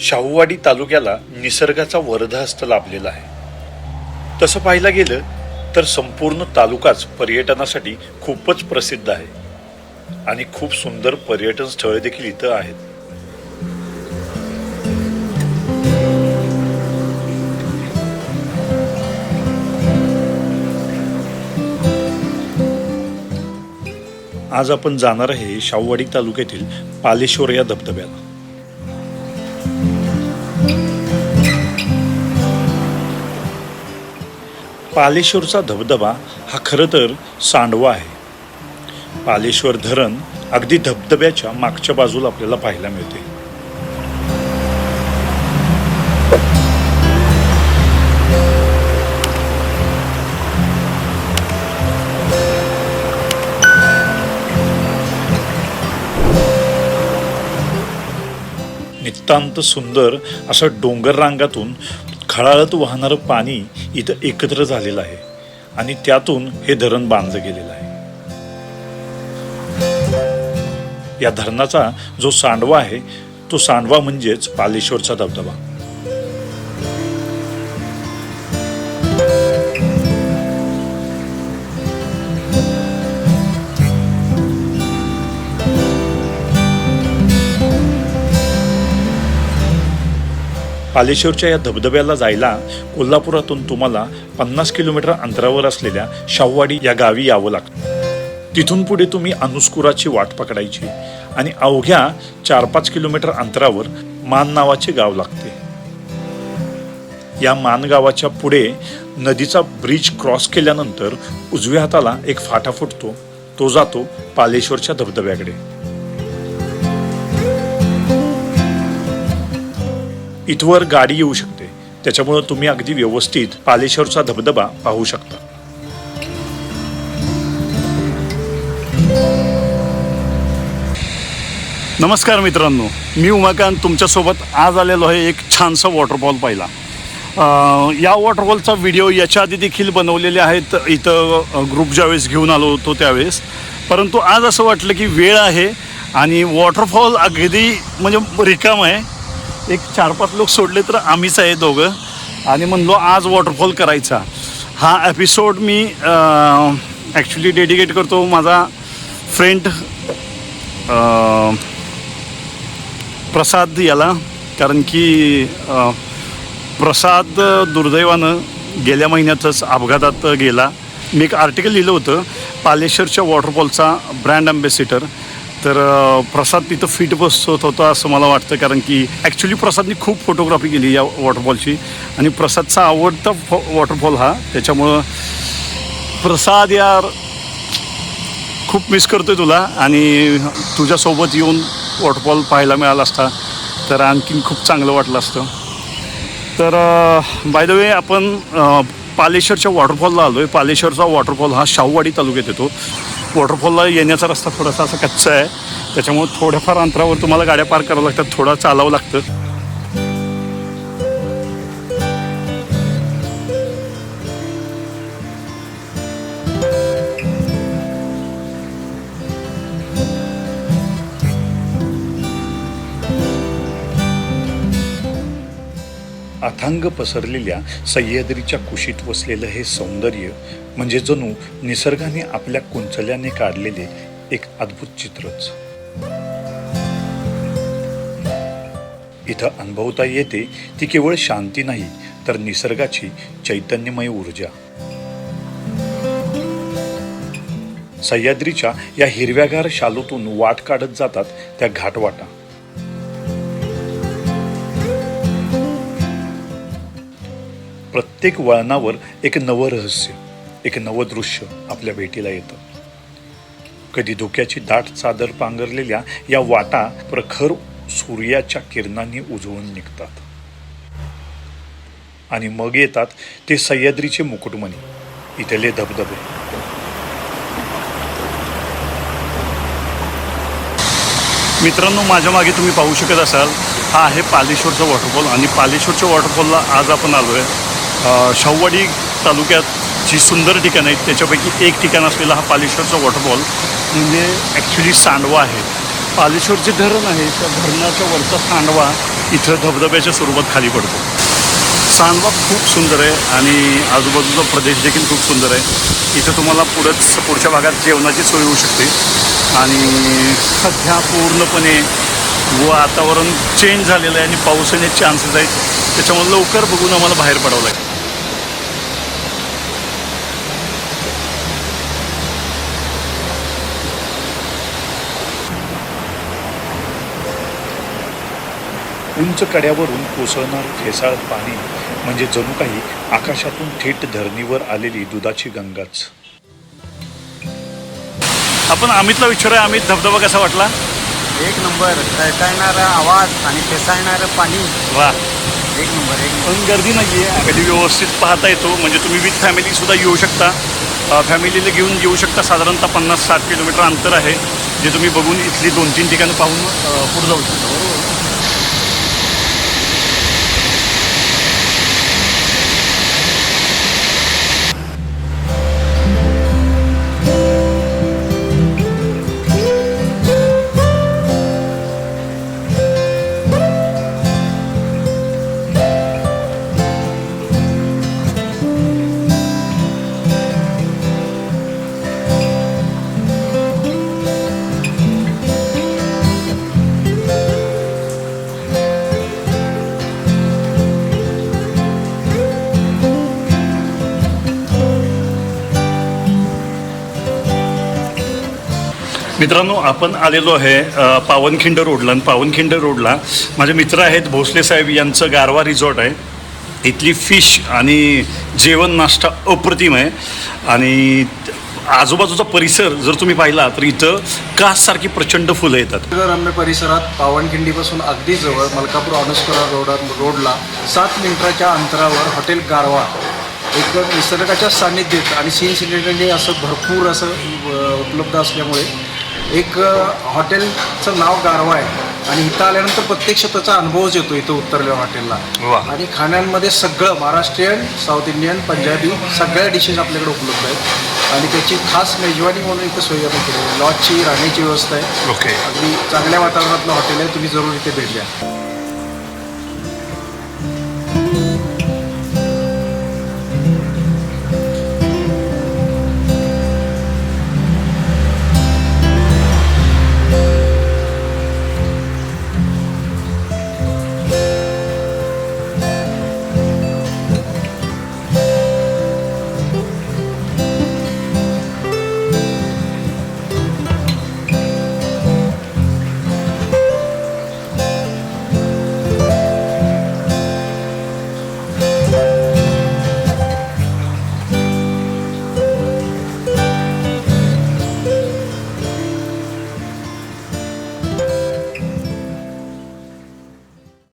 शाहूवाडी तालुक्याला निसर्गाचा वरदहस्त लाभलेला आहे. तसं पाहायला गेलं तर संपूर्ण तालुकाच पर्यटनासाठी खूपच प्रसिद्ध आहे. आणि खूप सुंदर पर्यटन स्थळे देखील इथं आहेत. आज आपण जाणार आहे शाहूवाडी तालुक्यातील पालेश्वर या धबधब्याला. पालेश्वरचा धबधबा हा खरं तर सांडवा आहे. पालेश्वर धरण अगदी धबधब्याच्या मागच्या बाजूला आपल्याला पाहायला मिळते. नितांत सुंदर असं डोंगर रांगातून खळाळत वाहणारं पाणी इथं एकत्र झालेलं आहे आणि त्यातून हे धरण बांधलं गेलेलं आहे. या धरणाचा जो सांडवा आहे तो सांडवा म्हणजेच पालेश्वरचा धबधबा. पालेश्वरच्या या धबधब्याला जायला कोल्हापुरातून तुम्हाला पन्नास किलोमीटर अंतरावर असलेल्या शाहूवाडी या गावी यावं लागतं. तिथून पुढे तुम्ही अनुस्कुराची वाट पकडायची आणि अवघ्या चार पाच किलोमीटर अंतरावर मान नावाचे गाव लागते. या मान गावाच्या पुढे नदीचा ब्रिज क्रॉस केल्यानंतर उजव्या हाताला एक फाटा फुटतो. तो जातो पालेश्वरच्या धबधब्याकडे. इथवर गाडी येऊ शकते. त्याच्यामुळं तुम्ही अगदी व्यवस्थित पालेश्वरचा धबधबा पाहू शकता. नमस्कार मित्रांनो. मी उमाकांत तुमच्यासोबत आज आलेलो आहे एक छानसा वॉटरफॉल पाहिला या वॉटरफॉलचा व्हिडिओ याच्या आधी देखील बनवलेले आहेत. इथं ग्रुप ज्यावेळेस घेऊन आलो होतो त्यावेळेस. परंतु आज असं वाटलं की वेळ आहे आणि वॉटरफॉल अगदी म्हणजे रिकाम आहे. एक चार पाच लोक सोडले तर आम्हीच आहे दोघं. आणि म्हणलो आज वॉटरफॉल करायचा. हा एपिसोड मी ॲक्च्युली डेडिकेट करतो माझा फ्रेंड प्रसाद याला. कारण की प्रसाद दुर्दैवानं गेल्या महिन्यातच अपघातात गेला. मी एक आर्टिकल लिहिलं होतं पालेश्वरच्या वॉटरफॉलचा ब्रँड अँबॅसिडर तर प्रसाद तिथं फिट बसत होता असं मला वाटतं. कारण की ॲक्च्युली प्रसादने खूप फोटोग्राफी केली या वॉटरफॉलची आणि प्रसादचा आवडता फॉ वॉटरफॉल हा त्याच्यामुळं प्रसाद यार खूप मिस करतो आहे तुला. आणि तुझ्यासोबत येऊन वॉटरफॉल पाहायला मिळाला असता तर आणखीन खूप चांगलं वाटलं असतं. तर बाय द वे आपण पालेश्वरच्या वॉटरफॉलला आलो आहे पालेश्वरचा वॉटरफॉल हा शाहूवाडी तालुक्यात येतो. वॉटरफॉलला येण्याचा रस्ता थोडासा असा कच्चा आहे. त्याच्यामुळे थोड्याफार अंतरावर तुम्हाला गाड्या पार करावं लागतात थोडा चालावं लागतं. अथांग पसरलेल्या सह्याद्रीच्या कुशीत वसलेलं हे सौंदर्य म्हणजे जणू निसर्गाने आपल्या कुंचल्याने काढलेले एक अद्भुत चित्रच. इथं अनुभवता येते ती केवळ शांती नाही तर निसर्गाची चैतन्यमय ऊर्जा. सह्याद्रीच्या या हिरव्यागार शालूतून वाट काढत जातात त्या घाटवाटा. प्रत्येक वळणावर एक नवं रहस्य एक नवं दृश्य आपल्या भेटीला येतं. कधी धुक्याची दाट चादर पांघरलेल्या या वाटा प्रखर सूर्याच्या किरणांनी उजळून निघतात. आणि मग येतात ते सह्याद्रीचे मुकुटमणी इथले धबधबे. मित्रांनो माझ्या मागे तुम्ही पाहू शकत असाल हा आहे पालेश्वरचा वॉटरफॉल आणि पालेश्वरच्या वॉटरफॉलला आज आपण आलो आहे शाहूवाडी तालुक्यात जी सुंदर ठिकाणं आहेत त्याच्यापैकी एक ठिकाण असलेला हा पालेश्वरचा वॉटरफॉल. म्हणजे ॲक्च्युली सांडवा आहे. पालेश्वरचे धरण आहे त्या धरणाच्या वरचा सांडवा इथं धबधब्याच्या स्वरूपात खाली पडतो. सांडवा खूप सुंदर आहे आणि आजूबाजूचा प्रदेश देखील खूप सुंदर आहे. इथं तुम्हाला पुढंच पुढच्या भागात जेवणाची सोय होऊ शकते. आणि सध्या पूर्णपणे वातावरण चेंज झालेलं आहे आणि पाऊस येण्याचे चान्सेस आहेत. त्याच्यामुळे लवकर बघून आम्हाला बाहेर पडावं लागेल. उंच कड्यावरून कोसळणार फेसाळ पाणी म्हणजे जणू काही आकाशातून थेट धरणीवर आलेली दुधाची गंगाच. आपण अमितला विचारूया. अमित धबधबा कसा वाटला? एक नंबर. टळटळणारा आवाज आणि फेसाळणारं पाणी. वा. एक नंबर एक पण गर्दी नाही आहे अगदी व्यवस्थित पाहता येतो. म्हणजे तुम्ही विथ फॅमिलीसुद्धा येऊ शकता. अ, फॅमिलीला घेऊन येऊ शकता. साधारणतः पन्नास साठ किलोमीटर अंतर आहे. जे तुम्ही बघून इथली दोन तीन ठिकाणं पाहून अ, पुढे जाऊ शकता. बरोबर. मित्रांनो आपण आलेलो आहे पावनखिंड रोडला. आणि पावनखिंड रोडला माझे मित्र आहेत भोसले साहेब यांचं गारवा रिसॉर्ट आहे. इथली फिश आणि जेवण नाश्ता अप्रतिम आहे. आणि आजूबाजूचा परिसर जर तुम्ही पाहिला तर इथं काससारखी प्रचंड फुलं येतात. रम्य परिसरात पावनखिंडीपासून अगदी जवळ मलकापूर अनुस्करा रोड रोडला सात मिनिटाच्या अंतरावर हॉटेल गारवा. एक निसर्गाच्या सान्निध्यत आणि सीन सिनेरी असं भरपूर असं उपलब्ध असल्यामुळे एक हॉटेलचं नाव गारवा आहे. आणि इथं आल्यानंतर प्रत्यक्ष त्याचा अनुभवच येतो इथं उतरल्या हॉटेलला. आणि खाण्यांमध्ये सगळं महाराष्ट्रीयन साऊथ इंडियन पंजाबी सगळ्या डिशेस आपल्याकडे उपलब्ध आहेत. आणि त्याची खास मेजवानी म्हणून इथं सोय आपण केली आहे. लॉजची राहण्याची व्यवस्था आहे. ओके अगदी चांगल्या वातावरणातलं हॉटेल आहे. तुम्ही जरूर इथे भेट द्या.